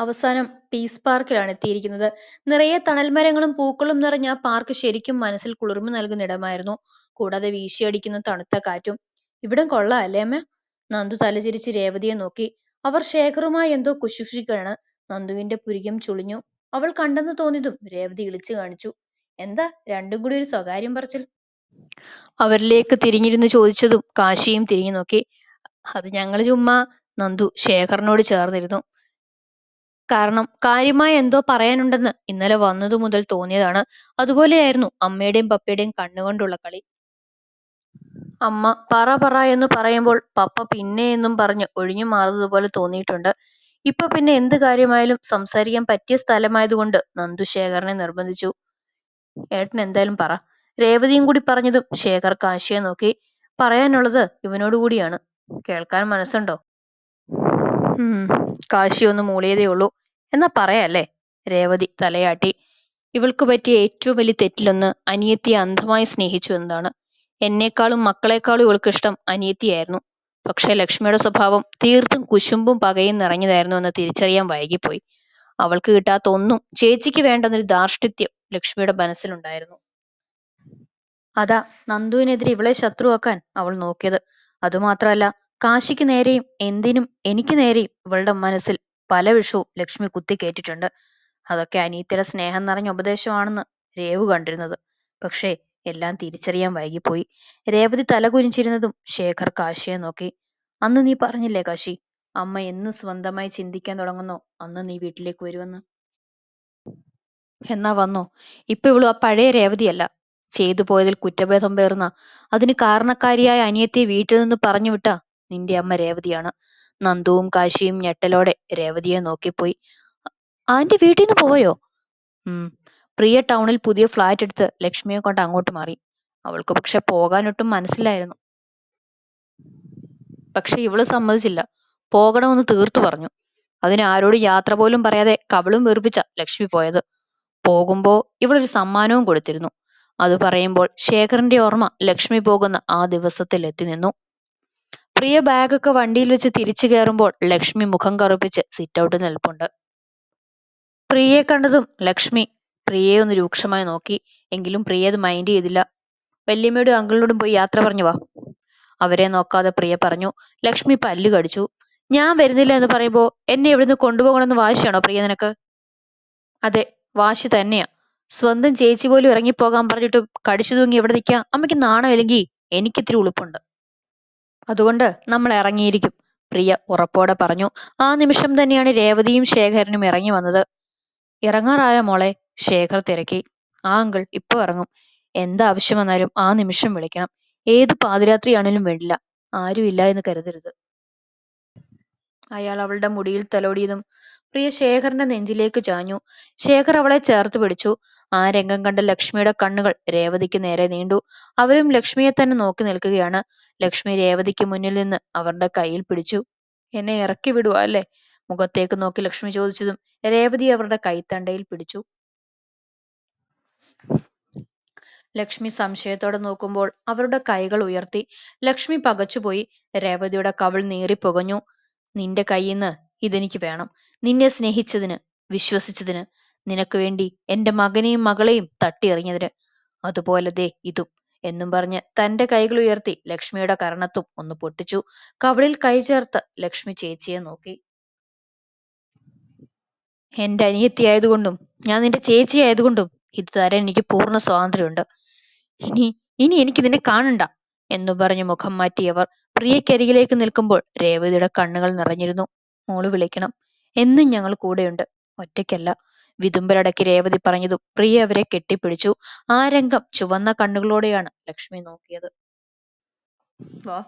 അവസാനം പീസ് പാർക്കിലാണ് എത്തിയിരിക്കുന്നത്. നിറയെ തണൽമരങ്ങളും പൂക്കളും നിറഞ്ഞ ആ പാർക്ക് ശരിക്കും മനസ്സിൽ കുളിർമ നൽകുന്ന ഇടമായിരുന്നു. കൂടാതെ വീശിയടിക്കുന്ന തണുത്ത കാറ്റും. ഇവിടം കൊള്ളാം അല്ലേ അമ്മ? നന്ദു തലചിരിച്ച് രേവതിയെ നോക്കി. അവർ ശേഖറുമായി എന്തോ കുശുഷിക്കാണ് നന്ദുവിന്റെ പുരികം ചുളിഞ്ഞു. അവൾ കണ്ടെന്ന് തോന്നിയതും രേവതി ഇളിച്ചു കാണിച്ചു. എന്താ? രണ്ടും കൂടി ഒരു സ്വകാര്യം പറച്ചിൽ. അവരിലേക്ക് തിരിഞ്ഞിരുന്ന് ചോദിച്ചതും കാശിയും തിരിഞ്ഞു നോക്കി. അത് ഞങ്ങൾ ചുമ്മാ. നന്ദു ശേഖറിനോട് ചേർന്നിരുന്നു. കാരണം കാര്യമായ എന്തോ പറയാനുണ്ടെന്ന് ഇന്നലെ വന്നതു മുതൽ തോന്നിയതാണ്. അതുപോലെയായിരുന്നു അമ്മയുടെയും പപ്പയുടെയും കണ്ണുകൊണ്ടുള്ള കളി. അമ്മ പറ പറ എന്ന് പറയുമ്പോൾ പപ്പ പിന്നെ എന്നും പറഞ്ഞ് ഒഴിഞ്ഞു മാറുന്നതുപോലെ തോന്നിയിട്ടുണ്ട്. ഇപ്പൊ പിന്നെ എന്ത് കാര്യമായാലും സംസാരിക്കാൻ പറ്റിയ സ്ഥലമായതുകൊണ്ട് നന്ദു ശേഖരനെ നിർബന്ധിച്ചു. ഏട്ടൻ എന്തായാലും പറ. രേവതിയും കൂടി പറഞ്ഞതും ശേഖർ കാശിയെ നോക്കി. പറയാനുള്ളത് ഇവനോടുകൂടിയാണ് കേൾക്കാൻ മനസ്സുണ്ടോ? കാശി ഒന്ന് മൂളിയതേ ഉള്ളൂ എന്നാ പറയാല്ലേ? രേവതി തലയാട്ടി. ഇവൾക്ക് പറ്റിയ ഏറ്റവും വലിയ തെറ്റിലൊന്ന് അനിയത്തിയെ അന്ധമായി സ്നേഹിച്ചു എന്നതാണ്. എന്നേക്കാളും മക്കളെക്കാളും ഇവൾക്ക് ഇഷ്ടം അനിയത്തിയായിരുന്നു. പക്ഷേ ലക്ഷ്മിയുടെ സ്വഭാവം തീർത്തും കുശുമ്പും പകയും നിറഞ്ഞതായിരുന്നു എന്ന് തിരിച്ചറിയാൻ വൈകിപ്പോയി. അവൾക്ക് കിട്ടാത്ത ഒന്നും ചേച്ചിക്ക് വേണ്ടെന്നൊരു ധാർഷ്ട്യത്യം ലക്ഷ്മിയുടെ മനസ്സിലുണ്ടായിരുന്നു. അതാ നന്ദുവിനെതിരെ ഇവളെ ശത്രുവാക്കാൻ അവൾ നോക്കിയത്. അതുമാത്രമല്ല കാശിക്ക് നേരെയും എന്തിനും എനിക്ക് നേരെയും ഇവളുടെ മനസ്സിൽ പല വിഷവും ലക്ഷ്മി കുത്തിക്കേറ്റിട്ടുണ്ട് അതൊക്കെ അനീത്തിയുടെ സ്നേഹം നിറഞ്ഞ ഉപദേശമാണെന്ന് രേവു കണ്ടിരുന്നത്. പക്ഷേ എല്ലാം തിരിച്ചറിയാൻ വൈകിപ്പോയി. രേവതി തലകുനിച്ചിരുന്നതും ശേഖർ കാശിയെ നോക്കി. അന്ന് നീ പറഞ്ഞില്ലേ കാശി അമ്മ എന്ന് സ്വന്തമായി ചിന്തിക്കാൻ തുടങ്ങുന്നോ. അന്ന് നീ വീട്ടിലേക്ക് വരുമെന്ന്. എന്നാ വന്നോ. ഇപ്പൊ ഇവളു ആ പഴയ രേവതിയല്ല. ചെയ്തു പോയതിൽ കുറ്റബോധം പേർന്ന അതിന് കാരണക്കാരിയായ അനിയത്തെ വീട്ടിൽ നിന്ന് പറഞ്ഞു വിട്ട നിന്റെ അമ്മ രേവതിയാണ്. നന്ദുവും കാശിയും ഞെട്ടലോടെ രേവതിയെ നോക്കിപ്പോയി. ആന്റി വീട്ടിൽ നിന്ന് പോയോ? ഉം. പ്രിയ ടൗണിൽ പുതിയ ഫ്ലാറ്റ് എടുത്ത് ലക്ഷ്മിയെ കൊണ്ട് അങ്ങോട്ട് മാറി. അവൾക്ക് പക്ഷെ പോകാനൊട്ടും മനസ്സിലായിരുന്നു പക്ഷെ ഇവൾ സമ്മതിച്ചില്ല. പോകണമെന്ന് തീർത്തു പറഞ്ഞു. അതിന് ആരോടും യാത്ര പോലും പറയാതെ കവളും വെറുപ്പിച്ച ലക്ഷ്മി പോയത്. പോകുമ്പോ ഇവളൊരു സമ്മാനവും കൊടുത്തിരുന്നു. അത് പറയുമ്പോൾ ശേഖറിന്റെ ഓർമ്മ ലക്ഷ്മി പോകുന്ന ആ ദിവസത്തിൽ എത്തി നിന്നു. പ്രിയ ബാഗൊക്കെ വണ്ടിയിൽ വെച്ച് തിരിച്ചു കയറുമ്പോൾ ലക്ഷ്മി മുഖം കറുപ്പിച്ച് സിറ്റൗട്ടിൽ നിൽപ്പുണ്ട്. പ്രിയയെ കണ്ടതും ലക്ഷ്മി പ്രിയയെ ഒന്ന് രൂക്ഷമായി നോക്കി. എങ്കിലും പ്രിയ അത് മൈൻഡ് ചെയ്തില്ല. വല്യമ്മയോടും അങ്കിളിനോടും പോയി യാത്ര പറഞ്ഞു വാ. അവരെ നോക്കാതെ പ്രിയ പറഞ്ഞു ലക്ഷ്മി പല്ല് കടിച്ചു. ഞാൻ വരുന്നില്ല എന്ന് പറയുമ്പോൾ എന്നെ എവിടുന്ന് കൊണ്ടുപോകണമെന്ന് വാശിയാണോ പ്രിയ നിനക്ക്? അതെ വാശി തന്നെയാ. സ്വന്തം ചേച്ചി പോലും ഇറങ്ങിപ്പോകാൻ പറഞ്ഞിട്ട് കടിച്ചു തൂങ്ങി എവിടെ നിൽക്കാം അമ്മയ്ക്ക് നാണമില്ലെങ്കിൽ എനിക്കിത്തിരി ഉളുപ്പുണ്ട്. അതുകൊണ്ട് നമ്മൾ ഇറങ്ങിയിരിക്കും. പ്രിയ ഉറപ്പോടെ പറഞ്ഞു ആ നിമിഷം തന്നെയാണ് രേവതിയും ശേഖരനും ഇറങ്ങി വന്നത്. ഇറങ്ങാറായ മോളെ? ശേഖർ തിരക്കി. ആ അങ്കിൾ ഇപ്പൊ ഇറങ്ങും. എന്താവശ്യം വന്നാലും ആ നിമിഷം വിളിക്കണം. ഏത് പാതിരാത്രിയാണേലും വേണ്ടില്ല. ആരുമില്ല എന്ന് കരുതരുത്. അയാൾ അവളുടെ മുടിയിൽ തലോടിയതും പ്രിയ ശേഖറിന്റെ നെഞ്ചിലേക്ക് ചാഞ്ഞു. ശേഖർ അവളെ ചേർത്ത് പിടിച്ചു. ആ രംഗം കണ്ട ലക്ഷ്മിയുടെ കണ്ണുകൾ രേവതിക്ക് നേരെ നീണ്ടു. അവരും ലക്ഷ്മിയെ തന്നെ നോക്കി നിൽക്കുകയാണ്. ലക്ഷ്മി രേവതിക്ക് മുന്നിൽ നിന്ന് അവരുടെ കയ്യിൽ പിടിച്ചു. എന്നെ ഇറക്കി വിടുക അല്ലേ? മുഖത്തേക്ക് നോക്കി ലക്ഷ്മി ചോദിച്ചതും രേവതി അവരുടെ കൈത്തണ്ടയിൽ പിടിച്ചു. ലക്ഷ്മി സംശയത്തോടെ നോക്കുമ്പോൾ അവരുടെ കൈകൾ ഉയർത്തി. ലക്ഷ്മി പകച്ചുപോയി. രേവതിയുടെ കവിൾ നീറിപ്പുകഞ്ഞു. നിന്റെ കയ്യിന്ന് ഇതെനിക്ക് വേണം. നിന്നെ സ്നേഹിച്ചതിന് വിശ്വസിച്ചതിന് നിനക്ക് വേണ്ടി എന്റെ മകനെയും മകളെയും തട്ടിയെറിഞ്ഞതിന്. അതുപോലെ ദേ ഇതും എന്നും പറഞ്ഞ് തന്റെ കൈകൾ ഉയർത്തി ലക്ഷ്മിയുടെ കരണത്തും ഒന്ന് പൊട്ടിച്ചു. കവളിൽ കൈ ചേർത്ത് ലക്ഷ്മി ചേച്ചിയെ നോക്കി. എന്റെ അനിയത്തി ആയതുകൊണ്ടും ഞാൻ നിന്റെ ചേച്ചി ആയതുകൊണ്ടും ഇത് തരാൻ എനിക്ക് പൂർണ സ്വാതന്ത്ര്യമുണ്ട്. ഇനി ഇനി എനിക്ക് നിന്നെ കാണണ്ട എന്നു പറഞ്ഞു മുഖം മാറ്റിയവർ പ്രിയക്കരികിലേക്ക് നിൽക്കുമ്പോൾ രേവതിയുടെ കണ്ണുകൾ നിറഞ്ഞിരുന്നു. മോൾ വിളിക്കണം. എന്നും ഞങ്ങൾ കൂടെയുണ്ട്. ഒറ്റയ്ക്കല്ല. വിതുമ്പലടക്കി രേവതി പറഞ്ഞതും പ്രിയ അവരെ കെട്ടിപ്പിടിച്ചു. ആ രംഗം ചുവന്ന കണ്ണുകളോടെയാണ് ലക്ഷ്മി നോക്കിയത്. വാ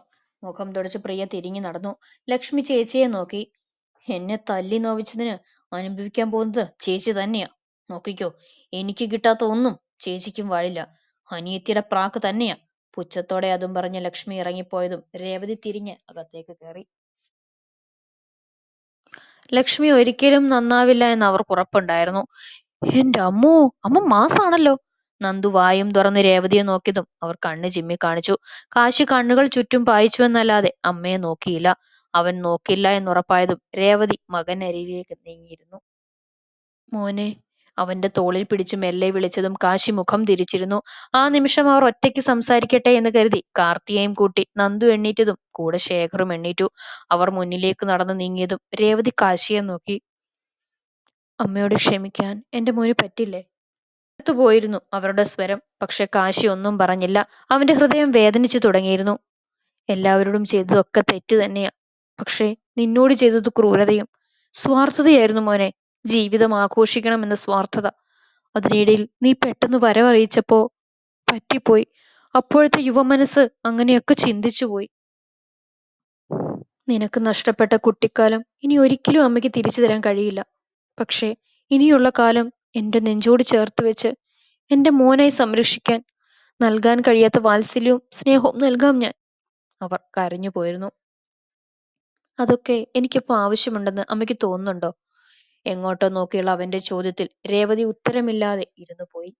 മുഖം തുടച്ച് പ്രിയ തിരിഞ്ഞു നടന്നു. ലക്ഷ്മി ചേച്ചിയെ നോക്കി. എന്നെ തല്ലി നോവിച്ചതിന് അനുഭവിക്കാൻ പോകുന്നത് ചേച്ചി തന്നെയാ. നോക്കിക്കോ എനിക്ക് കിട്ടാത്ത ഒന്നും ചേച്ചിക്കും വാഴില്ല. അനിയത്തിയുടെ പ്രാക്ക് തന്നെയാ. പുച്ഛത്തോടെ അതും പറഞ്ഞ് ലക്ഷ്മി ഇറങ്ങിപ്പോയതും രേവതി തിരിഞ്ഞ് അകത്തേക്ക് കയറി. ലക്ഷ്മി ഒരിക്കലും നന്നാവില്ല എന്ന് അവർക്ക് ഉറപ്പുണ്ടായിരുന്നു. എന്റെ അമ്മോ അമ്മ മാസാണല്ലോ. നന്ദു വായും തുറന്ന് രേവതിയെ നോക്കിയതും അവർ കണ്ണ് ചിമ്മി കാണിച്ചു. കാശി കണ്ണുകൾ ചുറ്റും പായിച്ചു എന്നല്ലാതെ അമ്മയെ നോക്കിയില്ല. അവൻ നോക്കില്ല എന്നുറപ്പായതും രേവതി മകനരികിലേക്ക് നീങ്ങിയിരുന്നു. മോനെ അവന്റെ തോളിൽ പിടിച്ചു മെല്ലെ വിളിച്ചതും കാശി മുഖം തിരിച്ചിരുന്നു. ആ നിമിഷം അവർ ഒറ്റയ്ക്ക് സംസാരിക്കട്ടെ എന്ന് കരുതി കാർത്തിയേയും കൂട്ടി നന്ദു എണ്ണീറ്റതും കൂടെ ശേഖറും എണ്ണീറ്റു. അവർ മുന്നിലേക്ക് നടന്നു നീങ്ങിയതും രേവതി കാശിയെ നോക്കി. അമ്മയോട് ക്ഷമിക്കാൻ എന്റെ മോന് പറ്റില്ലേ? പോയിരുന്നു അവരുടെ സ്വരം പക്ഷെ കാശി ഒന്നും പറഞ്ഞില്ല. അവന്റെ ഹൃദയം വേദനിച്ചു തുടങ്ങിയിരുന്നു. എല്ലാവരോടും ചെയ്തതൊക്കെ തെറ്റ് തന്നെയാ. പക്ഷേ നിന്നോട് ചെയ്തത് ക്രൂരതയും സ്വാർത്ഥതയായിരുന്നു മോനെ. ജീവിതം ആഘോഷിക്കണമെന്ന സ്വാർത്ഥത. അതിനിടയിൽ നീ പെട്ടെന്ന് വരവറിയിച്ചപ്പോ പറ്റിപ്പോയി. അപ്പോഴത്തെ യുവമനസ്സ് അങ്ങനെയൊക്കെ ചിന്തിച്ചുപോയി. നിനക്ക് നഷ്ടപ്പെട്ട കുട്ടിക്കാലം ഇനി ഒരിക്കലും അമ്മയ്ക്ക് തിരിച്ചു തരാൻ കഴിയില്ല. പക്ഷേ ഇനിയുള്ള കാലം എന്റെ നെഞ്ചോട് ചേർത്ത് വെച്ച് എന്റെ മോനായി സംരക്ഷിക്കാൻ നൽകാൻ കഴിയാത്ത വാത്സല്യവും സ്നേഹവും നൽകാം ഞാൻ. അവർ കരഞ്ഞു പോയിരുന്നു അതൊക്കെ എനിക്കിപ്പോ ആവശ്യമുണ്ടെന്ന് അമ്മയ്ക്ക് തോന്നുന്നുണ്ടോ? എങ്ങോട്ടോ നോക്കിയുള്ള അവന്റെ ചോദ്യത്തിൽ രേവതി ഉത്തരമില്ലാതെ ഇരുന്നു പോയി.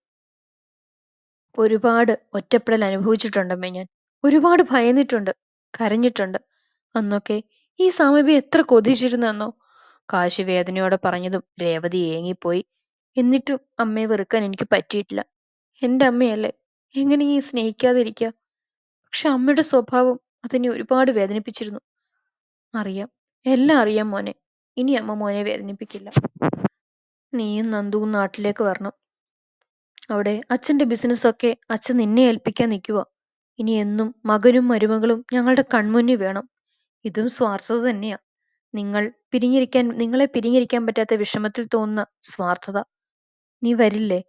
ഒരുപാട് ഒറ്റപ്പെടൽ അനുഭവിച്ചിട്ടുണ്ടമ്മേ ഞാൻ. ഒരുപാട് ഭയന്നിട്ടുണ്ട് കരഞ്ഞിട്ടുണ്ട്. അന്നൊക്കെ ഈ സാമീപ്യം എത്ര കൊതിച്ചിരുന്നെന്നോ. കാശി വേദനയോടെ പറഞ്ഞതും രേവതി ഏങ്ങിപ്പോയി. എന്നിട്ടും അമ്മയെ വെറുക്കാൻ എനിക്ക് പറ്റിയിട്ടില്ല. എന്റെ അമ്മയല്ലേ എങ്ങനെ ഈ സ്നേഹിക്കാതിരിക്കുക പക്ഷെ അമ്മയുടെ സ്വഭാവം അതിനെ ഒരുപാട് വേദനിപ്പിച്ചിരുന്നു. അറിയാം എല്ലാം അറിയാം മോനെ. ഇനി അമ്മ മോനെ വേദനിപ്പിക്കില്ല. നീയും നന്ദുവും നാട്ടിലേക്ക് വരണം. അവിടെ അച്ഛന്റെ ബിസിനസ്സൊക്കെ അച്ഛൻ നിന്നെ ഏൽപ്പിക്കാൻ നിൽക്കുക ഇനി എന്നും മകനും മരുമകളും ഞങ്ങളുടെ കൺമുന്നിൽ വേണം. ഇതും സ്വാർത്ഥത തന്നെയാ. നിങ്ങൾ പിരിഞ്ഞിരിക്കാൻ നിങ്ങളെ പിരിഞ്ഞിരിക്കാൻ പറ്റാത്ത വിഷമത്തിൽ തോന്നുന്ന സ്വാർത്ഥത. നീ വരില്ലേ?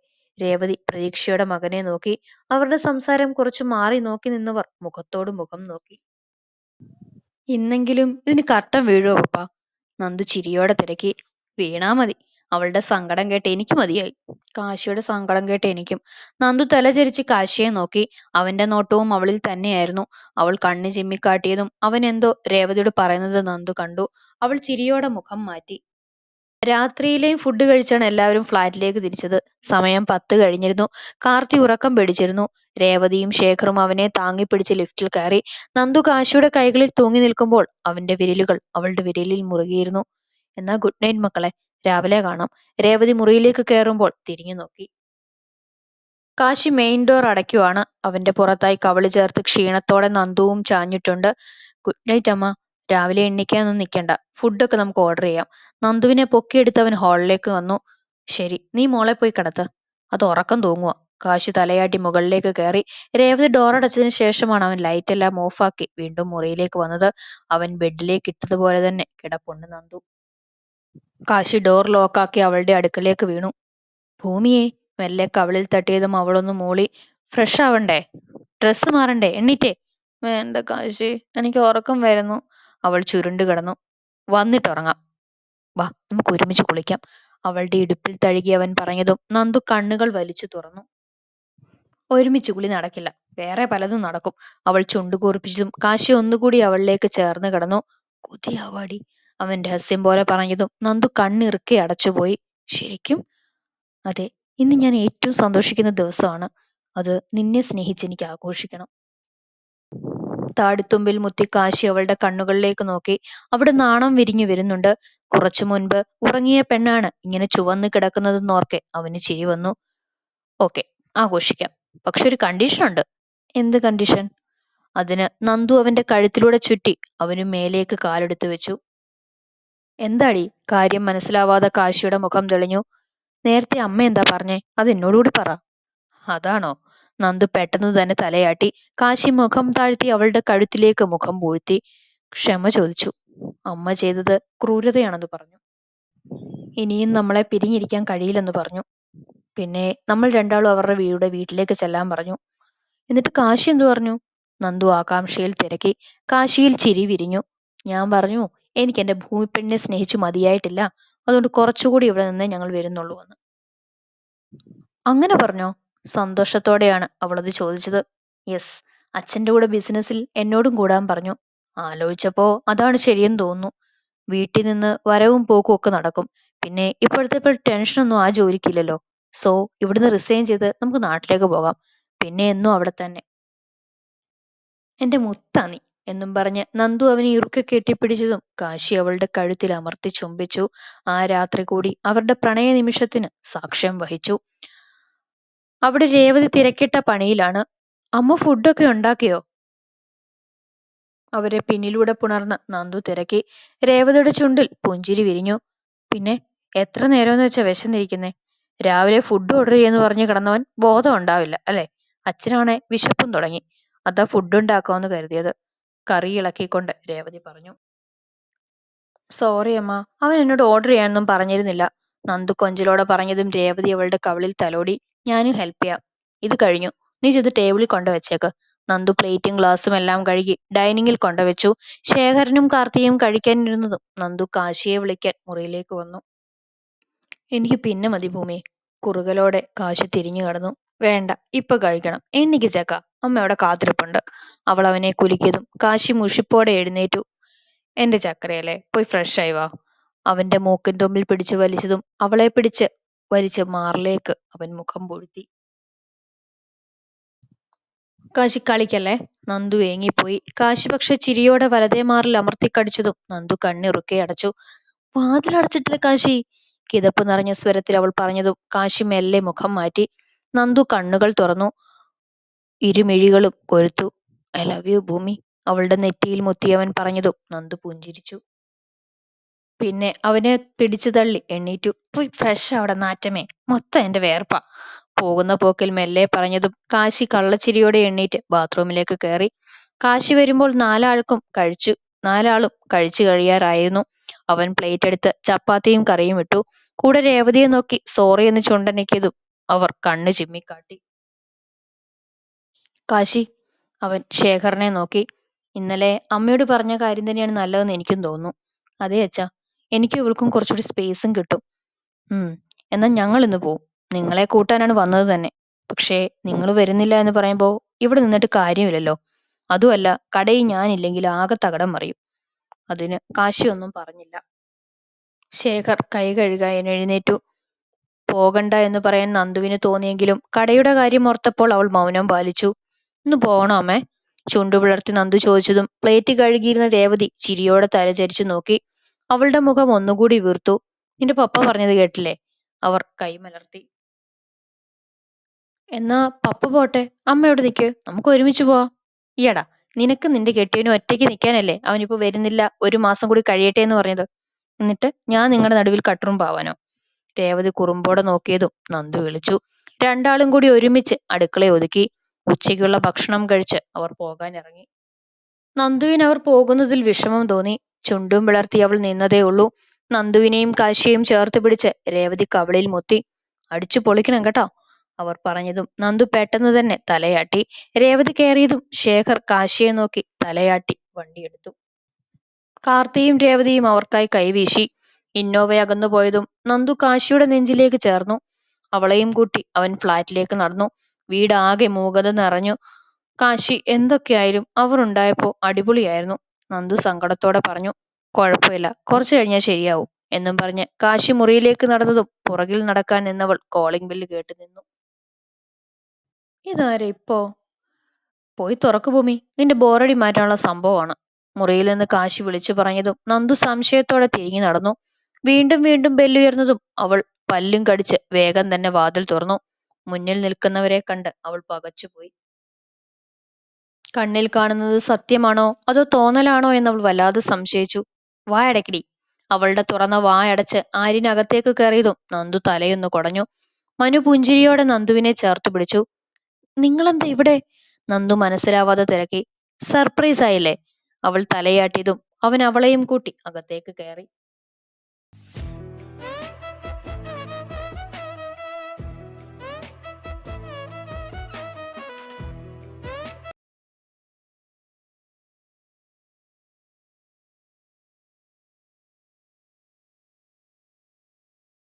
രേവതി പ്രതീക്ഷയുടെ മകനെ നോക്കി. അവരുടെ സംസാരം കുറച്ചു മാറി നോക്കി നിന്നവർ മുഖത്തോട് മുഖം നോക്കി. ഇന്നെങ്കിലും ഇതിന് കട്ടം വീഴുവോ പപ്പ നന്ദു ചിരിയോടെ തിരക്കി. വീണാ മതി. അവളുടെ സങ്കടം കേട്ട് എനിക്ക് മതിയായി. കാശിയുടെ സങ്കടം കേട്ട് എനിക്കും. നന്ദു തലചരിച്ച് കാശിയെ നോക്കി. അവന്റെ നോട്ടവും അവളിൽ തന്നെയായിരുന്നു. അവൾ കണ്ണ് ചിമ്മിക്കാട്ടിയതും അവൻ എന്തോ രേവതിയോട് പറയുന്നത് നന്ദു കണ്ടു. അവൾ ചിരിയോടെ മുഖം മാറ്റി. രാത്രിയിലെയും ഫുഡ് കഴിച്ചാണ് എല്ലാവരും ഫ്ളാറ്റിലേക്ക് തിരിച്ചത്. സമയം പത്ത് കഴിഞ്ഞിരുന്നു. കാർത്തി ഉറക്കം പിടിച്ചിരുന്നു. രേവതിയും ശേഖറും അവനെ താങ്ങിപ്പിടിച്ച് ലിഫ്റ്റിൽ കയറി. നന്ദു കാശിയുടെ കൈകളിൽ തൂങ്ങി നിൽക്കുമ്പോൾ അവന്റെ വിരലുകൾ അവളുടെ വിരലിൽ മുറുകിയിരുന്നു. എന്നാ ഗുഡ് നൈറ്റ് മക്കളെ. രാവിലെ കാണാം. രേവതി മുറിയിലേക്ക് കയറുമ്പോൾ തിരിഞ്ഞു നോക്കി. കാശി മെയിൻ ഡോർ അടയ്ക്കുവാണ്. അവന്റെ പുറത്തായി കവളി ചേർത്ത് ക്ഷീണത്തോടെ നന്ദുവും ചാഞ്ഞിട്ടുണ്ട്. ഗുഡ് നൈറ്റ് അമ്മ. രാവിലെ എണ്ണിക്കാനൊന്നും നിൽക്കണ്ട ഫുഡൊക്കെ നമുക്ക് ഓർഡർ ചെയ്യാം. നന്ദുവിനെ പൊക്കിയെടുത്ത് അവൻ ഹാളിലേക്ക് വന്നു. ശരി നീ മോളെ പോയി കിടത്ത് അത് ഉറക്കം തൂങ്ങുക കാശി തലയാട്ടി മുകളിലേക്ക് കയറി. രേവതി ഡോറടച്ചതിന് ശേഷമാണ് അവൻ ലൈറ്റ് എല്ലാം ഓഫാക്കി വീണ്ടും മുറിയിലേക്ക് വന്നത്. അവൻ ബെഡിലേക്ക് ഇട്ടതുപോലെ തന്നെ കിടപ്പുണ്ട് നന്ദു. കാശി ഡോർ ലോക്കാക്കി അവളുടെ അടുക്കലേക്ക് വീണു. ഭൂമിയെ മെല്ലെ കവളിൽ തട്ടിയതും അവളൊന്ന് മൂളി. ഫ്രഷ് ആവണ്ടേ? ഡ്രസ്സ് മാറണ്ടേ? എണീറ്റേ. വേണ്ട കാശി എനിക്ക് ഉറക്കം വരുന്നു. അവൾ ചുരുണ്ടു കിടന്നു. വന്നിട്ടുറങ്ങാം. വാ നമുക്ക് ഒരുമിച്ച് കുളിക്കാം. അവളുടെ ഇടുപ്പിൽ തഴുകി അവൻ പറഞ്ഞതും നന്ദു കണ്ണുകൾ വലിച്ചു തുറന്നു. ഒരുമിച്ച് കുളി നടക്കില്ല. വേറെ പലതും നടക്കും. അവൾ ചുണ്ടു കൂർപ്പിച്ചതും കാശി ഒന്നുകൂടി അവളിലേക്ക് ചേർന്ന് കിടന്നു. കുതിയാവാടി. അവൻ രഹസ്യം പോലെ പറഞ്ഞതും നന്ദു കണ്ണിറുക്കി അടച്ചുപോയി. ശരിക്കും? അതെ ഇന്ന് ഞാൻ ഏറ്റവും സന്തോഷിക്കുന്ന ദിവസമാണ്. അത് നിന്നെ സ്നേഹിച്ച് എനിക്ക് ആഘോഷിക്കണം. താടിത്തുമ്പിൽ മുത്തി കാശി അവളുടെ കണ്ണുകളിലേക്ക് നോക്കി. അവിടെ നാണം വിരിഞ്ഞു വരുന്നുണ്ട്. കുറച്ചു മുൻപ് ഉറങ്ങിയ പെണ്ണാണ്. ഇങ്ങനെ ചുവന്ന് കിടക്കുന്നതെന്നോർക്കെ അവന് ചിരി വന്നു. ഓക്കെ ആഘോഷിക്കാം. പക്ഷെ ഒരു കണ്ടീഷൻ ഉണ്ട്. എന്ത് കണ്ടീഷൻ അതിന് നന്ദു അവന്റെ കഴുത്തിലൂടെ ചുറ്റി അവന് മേലേക്ക് കാലെടുത്തു വെച്ചു. എന്താടി? കാര്യം മനസ്സിലാവാതെ കാശിയുടെ മുഖം തെളിഞ്ഞു. നേരത്തെ അമ്മ എന്താ പറഞ്ഞേ? അത് എന്നോടുകൂടി പറ. അതാണോ? നന്ദു പെട്ടെന്ന് തന്നെ തലയാട്ടി. കാശി മുഖം താഴ്ത്തി അവളുടെ കഴുത്തിലേക്ക് മുഖം പൂഴ്ത്തി. ക്ഷമ ചോദിച്ചു. അമ്മ ചെയ്തത് ക്രൂരതയാണെന്ന് പറഞ്ഞു. ഇനിയും നമ്മളെ പിരിഞ്ഞിരിക്കാൻ കഴിയില്ലെന്ന് പറഞ്ഞു. പിന്നെ നമ്മൾ രണ്ടാളും അവരുടെ വീടെ വീട്ടിലേക്ക് ചെല്ലാൻ പറഞ്ഞു. എന്നിട്ട് കാശി എന്തു പറഞ്ഞു? നന്ദു ആകാംക്ഷയിൽ തിരക്കി. കാശിയിൽ ചിരി വിരിഞ്ഞു. ഞാൻ പറഞ്ഞു എനിക്ക് എന്റെ ഭൂമിപ്പെണ്ണിനെ സ്നേഹിച്ചു മതിയായിട്ടില്ല. അതുകൊണ്ട് കുറച്ചുകൂടി ഇവിടെ നിന്നേ ഞങ്ങൾ വരുന്നുള്ളൂ എന്ന്. അങ്ങനെ പറഞ്ഞോ? സന്തോഷത്തോടെയാണ് അവളത് ചോദിച്ചത്. യെസ് അച്ഛന്റെ കൂടെ ബിസിനസ്സിൽ എന്നോടും കൂടാൻ പറഞ്ഞു. ആലോചിച്ചപ്പോ അതാണ് ശരിയെന്ന് തോന്നുന്നു. വീട്ടിൽ നിന്ന് വരവും പോക്കും ഒക്കെ നടക്കും. പിന്നെ ഇപ്പോഴത്തെ ടെൻഷനൊന്നും ആ ജോലിക്കില്ലല്ലോ. സോ ഇവിടുന്ന് റിസൈൻ ചെയ്ത് നമുക്ക് നാട്ടിലേക്ക് പോകാം. പിന്നെ എന്നും അവിടെ തന്നെ. എന്റെ മുത്താ നീ എന്നും പറഞ്ഞ് നന്ദു അവനെ ഇറുക്കെ കെട്ടിപ്പിടിച്ചതും കാശി അവളുടെ കഴുത്തിൽ അമർത്തി ചുംബിച്ചു. ആ രാത്രി കൂടി അവരുടെ പ്രണയ നിമിഷത്തിന് സാക്ഷ്യം വഹിച്ചു. അവിടെ രേവതി തിരക്കിട്ട പണിയിലാണ്. അമ്മ ഫുഡൊക്കെ ഉണ്ടാക്കിയോ? അവരെ പിന്നിലൂടെ പുണർന്ന് നന്ദു തിരക്കി. രേവതിയുടെ ചുണ്ടിൽ പുഞ്ചിരി വിരിഞ്ഞു. പിന്നെ എത്ര നേരമെന്ന് വെച്ചാ വിശന്നിരിക്കുന്നേ? രാവിലെ ഫുഡ് ഓർഡർ ചെയ്യുന്നു പറഞ്ഞ് കിടന്നവൻ ബോധം ഉണ്ടാവില്ല അല്ലെ? അച്ഛനാണെ വിശപ്പും തുടങ്ങി. അതാ ഫുഡ് ഉണ്ടാക്കാമെന്ന് കരുതിയത്. കറി ഇളക്കിക്കൊണ്ട് രേവതി പറഞ്ഞു. സോറി അമ്മ അവൻ എന്നോട് ഓർഡർ ചെയ്യാനൊന്നും പറഞ്ഞിരുന്നില്ല. നന്ദു കൊഞ്ചിലോടെ പറഞ്ഞതും രേവതി അവളുടെ കവളിൽ തലോടി. ഞാനും ഹെൽപ്പ് ചെയ്യാം. ഇത് കഴിഞ്ഞു. നീ ചെയ്ത് ടേബിളിൽ കൊണ്ടുവച്ചേക്ക്. നന്ദു പ്ലേറ്റും ഗ്ലാസും എല്ലാം കഴുകി ഡൈനിങ്ങിൽ കൊണ്ടുവച്ചു. ശേഖരനും കാർത്തിയും കഴിക്കാൻ ഇരുന്നതും നന്ദു കാശിയെ വിളിക്കാൻ മുറിയിലേക്ക് വന്നു. എനിക്ക് പിന്നെ മതി ഭൂമി. കുറുകലോടെ കാശി തിരിഞ്ഞു കടന്നു. വേണ്ട ഇപ്പൊ കഴിക്കണം. എണ്ണിക്ക് ചേക്ക. അമ്മ അവിടെ കാത്തിരിപ്പുണ്ട്. അവൾ അവനെ കുലുക്കിയതും കാശി മുഷിപ്പോടെ എഴുന്നേറ്റു. എന്റെ ചക്കരയല്ലേ പോയി ഫ്രഷ് ആയി വാ. അവന്റെ മൂക്കിൻ തുമ്പിൽ പിടിച്ചു വലിച്ചതും അവളെ പിടിച്ച് വലിച്ച് മാറിലേക്ക് അവൻ മുഖം പൊഴുത്തി. കാശി കളിക്കല്ലേ? നന്ദു ഏങ്ങിപ്പോയി. കാശി പക്ഷെ ചിരിയോടെ വലതേ മാറിൽ അമർത്തിക്കടിച്ചതും നന്ദു കണ്ണിറുക്കെ അടച്ചു. വാതിലടച്ചിട്ടില്ല കാശി. കിതപ്പ് നിറഞ്ഞ സ്വരത്തിൽ അവൾ പറഞ്ഞതും കാശി മെല്ലെ മുഖം മാറ്റി. നന്ദു കണ്ണുകൾ തുറന്നു. ഇരുമിഴികളും കൊരുത്തു. I love you Bhoomi. അവളുടെ നെറ്റിയിൽ മുത്തിയവൻ പറഞ്ഞതും നന്ദു പുഞ്ചിരിച്ചു. പിന്നെ അവനെ പിടിച്ചു തള്ളി. എണ്ണീറ്റു പോയി ഫ്രഷ് അവിടെ നാറ്റമേ. മൊത്തം എന്റെ വേർപ്പ. പോകുന്ന പോക്കിൽ മെല്ലെ പറഞ്ഞതും കാശി കള്ളച്ചിരിയോടെ എണ്ണീറ്റ് ബാത്റൂമിലേക്ക് കയറി. കാശി വരുമ്പോൾ നാലാൾക്കും കഴിച്ചു. നാലാളും കഴിച്ചു കഴിയാറായിരുന്നു. അവൻ പ്ലേറ്റ് എടുത്ത് ചപ്പാത്തിയും കറിയും ഇട്ടു. കൂടെ രേവതിയെ നോക്കി സോറി എന്ന് ചുണ്ടനക്കിയതും അവർ കണ്ണു ചിമ്മിക്കാട്ടി. കാശി അവൻ ശേഖരനെ നോക്കി. ഇന്നലെ അമ്മയോട് പറഞ്ഞ കാര്യം തന്നെയാണ് നല്ലതെന്ന് എനിക്കും തോന്നുന്നു. അതെ അച്ഛാ. എനിക്കും ഇവൾക്കും കുറച്ചുകൂടി സ്പേസും കിട്ടും. ഉം. എന്നാൽ ഞങ്ങൾ ഇന്ന് പോവും. നിങ്ങളെ കൂട്ടാനാണ് വന്നത് തന്നെ. പക്ഷേ നിങ്ങൾ വരുന്നില്ല എന്ന് പറയുമ്പോൾ ഇവിടെ നിന്നിട്ട് കാര്യമില്ലല്ലോ. അതുമല്ല കടയിൽ ഞാനില്ലെങ്കിൽ ആകെ തകടം മറിയും. അതിന് കാശിയൊന്നും പറഞ്ഞില്ല. ശേഖർ കൈ കഴുകാൻ എഴുന്നേറ്റു. പോകണ്ട എന്ന് പറയാൻ നന്ദുവിന് തോന്നിയെങ്കിലും കടയുടെ കാര്യം ഓർത്തപ്പോൾ അവൾ മൗനം പാലിച്ചു. ഇന്ന് പോകണോ അമ്മേ? ചുണ്ടു പിളർത്തി നന്ദു ചോദിച്ചതും പ്ലേറ്റ് കഴുകിയിരുന്ന രേവതി ചിരിയോടെ തലചരിച്ചു നോക്കി. അവളുടെ മുഖം ഒന്നുകൂടി വീർത്തു. നിന്റെ പപ്പ പറഞ്ഞത് കേട്ടില്ലേ? അവർ കൈമലർത്തി. എന്നാ പപ്പ പോട്ടെ. അമ്മ എവിടെ നിൽക്ക്? നമുക്ക് ഒരുമിച്ച് പോവാം. ഈയടാ നിനക്ക് നിന്റെ കെട്ടിയനും ഒറ്റയ്ക്ക് നിൽക്കാനല്ലേ അവനിപ്പോ വരുന്നില്ല? ഒരു മാസം കൂടി കഴിയട്ടെ എന്ന് പറഞ്ഞത്. എന്നിട്ട് ഞാൻ നിങ്ങളുടെ നടുവിൽ കട്ടറും പാവാനോ രേവതി കുറുമ്പോടെ നോക്കിയതും നന്ദു വിളിച്ചു. രണ്ടാളും കൂടി ഒരുമിച്ച് അടുക്കളയെ ഒതുക്കി. ഉച്ചയ്ക്കുള്ള ഭക്ഷണം കഴിച്ച് അവർ പോകാൻ ഇറങ്ങി നന്ദുവിന് അവർ പോകുന്നതിൽ വിഷമം തോന്നി. ചുണ്ടും പിളർത്തി അവൾ നിന്നതേ ഉള്ളൂ. നന്ദുവിനെയും കാശിയെയും ചേർത്ത് പിടിച്ച് രേവതി കവളിൽ മുത്തി അടിച്ചു പൊളിക്കണം കേട്ടോ അവർ പറഞ്ഞതും നന്ദു പെട്ടെന്ന് തന്നെ തലയാട്ടി. രേവതി കയറിയതും ശേഖർ കാശിയെ നോക്കി തലയാട്ടി വണ്ടിയെടുത്തു കാർത്തിയും രേവതിയും അവർക്കായി കൈവീശി. ഇന്നോവ അകന്നു പോയതും നന്ദു കാശിയുടെ നെഞ്ചിലേക്ക് ചേർന്നു. അവളെയും കൂട്ടി അവൻ ഫ്ലാറ്റിലേക്ക് നടന്നു. വീടാകെ മൂകത നിറഞ്ഞു. കാശി എന്തൊക്കെയായാലും അവർ ഉണ്ടായപ്പോ അടിപൊളിയായിരുന്നു. നന്ദു സങ്കടത്തോടെ പറഞ്ഞു കുഴപ്പമില്ല കുറച്ചു കഴിഞ്ഞാൽ ശരിയാവും എന്നും പറഞ്ഞ് കാശി മുറിയിലേക്ക് നടന്നതും പുറകിൽ നടക്കാൻ നിന്നവൾ കോളിംഗ് ബെല്ല് കേട്ട് നിന്നു. ഇതാരെ ഇപ്പോ? പോയി തുറക്കു ഭൂമി നിന്റെ ബോറടി മാറ്റാനുള്ള സംഭവമാണ്. മുറിയിൽ നിന്ന് കാശി വിളിച്ചു പറഞ്ഞതും നന്ദു സംശയത്തോടെ തിരിഞ്ഞു നടന്നു. വീണ്ടും വീണ്ടും ബെല്ലുയർന്നതും അവൾ പല്ലും കടിച്ച് വേഗം തന്നെ വാതിൽ തുറന്നു. മുന്നിൽ നിൽക്കുന്നവരെ കണ്ട് അവൾ പകച്ചുപോയി. കണ്ണിൽ കാണുന്നത് സത്യമാണോ? അതോ തോന്നലാണോ എന്നവൾ വല്ലാതെ സംശയിച്ചു. വായടക്കിടി അവളുടെ തുറന്ന വായടച്ച് ആരിനകത്തേക്ക് കയറിയതും നന്ദു തലയൊന്ന് കുടഞ്ഞു. മനു പുഞ്ചിരിയോടെ നന്ദുവിനെ ചേർത്ത് പിടിച്ചു. നിങ്ങളെന്താ ഇവിടെ? നന്ദു മനസ്സിലാവാതെ തിരക്കി. സർപ്രൈസ് ആയില്ലേ അവൾ തലയാട്ടിയതും അവൻ അവളെയും കൂട്ടി അകത്തേക്ക് കയറി.